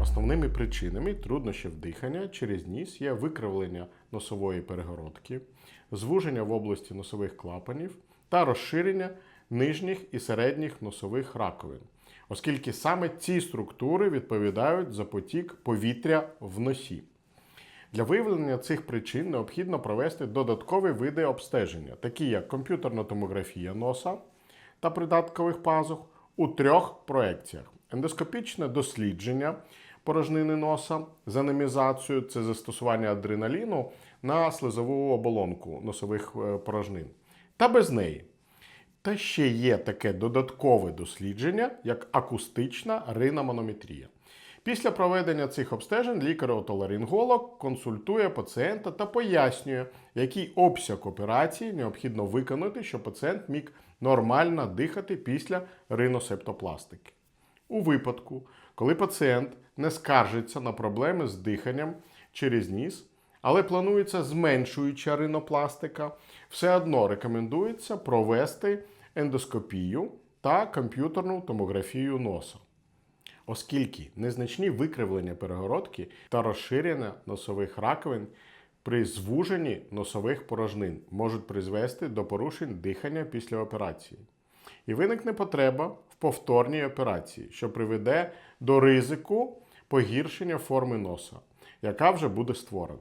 Основними причинами труднощів дихання через ніс є викривлення носової перегородки, звуження в області носових клапанів та розширення нижніх і середніх носових раковин, оскільки саме ці структури відповідають за потік повітря в носі. Для виявлення цих причин необхідно провести додаткові види обстеження, такі як комп'ютерна томографія носа та придаткових пазух у трьох проекціях: ендоскопічне дослідження порожнини носа з анемізацією це застосування адреналіну на слизову оболонку носових е, порожнин, та без неї. Та ще є таке додаткове дослідження, як акустична риноманометрія. Після проведення цих обстежень лікар-отоларинголог консультує пацієнта та пояснює, який обсяг операції необхідно виконати, щоб пацієнт міг нормально дихати після риносептопластики. У випадку, коли пацієнт не скаржиться на проблеми з диханням через ніс, але планується зменшуюча ринопластика, все одно рекомендується провести ендоскопію та комп'ютерну томографію носа. Оскільки незначні викривлення перегородки та розширення носових раковин при звуженні носових порожнин можуть призвести до порушень дихання після операції. І виникне потреба в повторній операції, що приведе до ризику погіршення форми носа, яка вже буде створена.